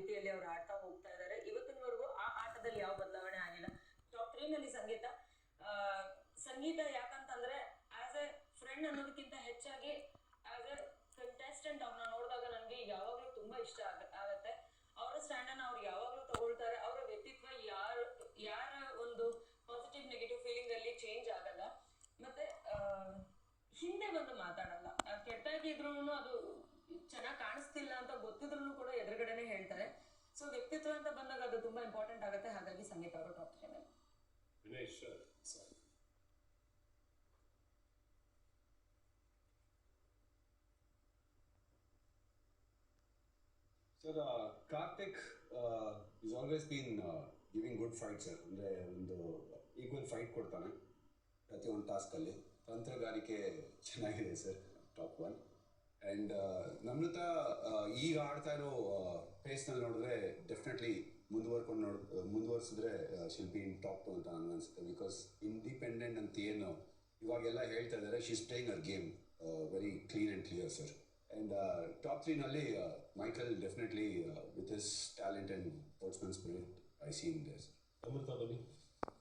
ರೀತಿಯಲ್ಲಿ ಅವ್ರು ಆಡ್ತಾ ಹೋಗ್ತಾ ಇದ್ದಾರೆ ಇವತ್ತಿನವರೆಗೂ ಆ ಆಟದಲ್ಲಿ ಯಾವ ಬದಲಾವಣೆ ಆಗಿಲ್ಲ. ಟಾಪ್ ತ್ರೀ ನಲ್ಲಿ ಸಂಗೀತ. ಸಂಗೀತ ಯಾಕಂತಂದ್ರೆ ಆಸ್ ಎ ಫ್ರೆಂಡ್ ಅನ್ನೋದಕ್ಕಿಂತ ಹೆಚ್ಚಾಗಿ ಆಸ್ ಎ ಕಂಟೆಸ್ಟೆಂಟ್ ಅವ್ರನ್ನ ನೋಡಿದಾಗ ನನಗೆ ಯಾವಾಗಲೂ ತುಂಬಾ ಇಷ್ಟ ಆಗ- ಆಗತ್ತೆ. ಅವರ ಸ್ಟ್ಯಾಂಡ್ ಅನ್ನ ಅವ್ರು ಯಾವಾಗಲೂ ತಗೊಳ್ತಾರೆ. ಅವರ ವ್ಯಕ್ತಿತ್ವ ಯಾರು, ಯಾರ ಒಂದು ಪಾಸಿಟಿವ್ ನೆಗೆಟಿವ್ ಫೀಲಿಂಗ್ ಅಲ್ಲಿ ಚೇಂಜ್ ಆಗಲ್ಲ. ಮತ್ತೆ ಹಿಂದೆ ಬಂದು ಮಾತಾಡಲ್ಲ. ಕೆಟ್ಟಾಗಿ ಕೆಟ್ಟಾಗಿದ್ರು ಅದು ಸೊ ವ್ಯಕ್ತಿತ್ವ ಅಂತ ಬಂದಾಗ ಅದು ತುಂಬಾ ಇಂಪಾರ್ಟೆಂಟ್ ಆಗುತ್ತೆ ಹಾಗಾಗಿ ಸಂಗೀತ ಅವರು top three Vinay sir sir Karthik is always been giving good fight sir ಅಂದರೆ ಒಂದು ಈಕ್ವಲ್ ಫೈಟ್ ಕೊಡ್ತಾನೆ ಪ್ರತಿಯೊಂದು ಟಾಸ್ಕಲ್ಲಿ ತಂತ್ರಗಾರಿಕೆ ಚೆನ್ನಾಗಿದೆ sir top one and Namratha ಈಗ ಆಡ್ತಾ ಇರೋ ಪೇಸ್ನಲ್ಲಿ ನೋಡಿದ್ರೆ ಡೆಫಿನೆಟ್ಲಿ ಮುಂದುವರ್ಕೊಂಡು ನೋಡ್ ಮುಂದುವರ್ಸಿದ್ರೆ ಶಿಲ್ಪಿ ಇನ್ ಟಾಪ್ ಅಂತ ನನಗನ್ಸುತ್ತೆ ಬಿಕಾಸ್ ಇಂಡಿಪೆಂಡೆಂಟ್ ಅಂತ ಏನು, ಇವಾಗೆಲ್ಲ ಹೇಳ್ತಾ ಇದ್ದಾರೆ she's playing her game very clean and clear sir and top ತ್ರೀನಲ್ಲಿ Michael definitely with his talent and sportsman spirit I see in there Amrutha, ಬನ್ನಿ.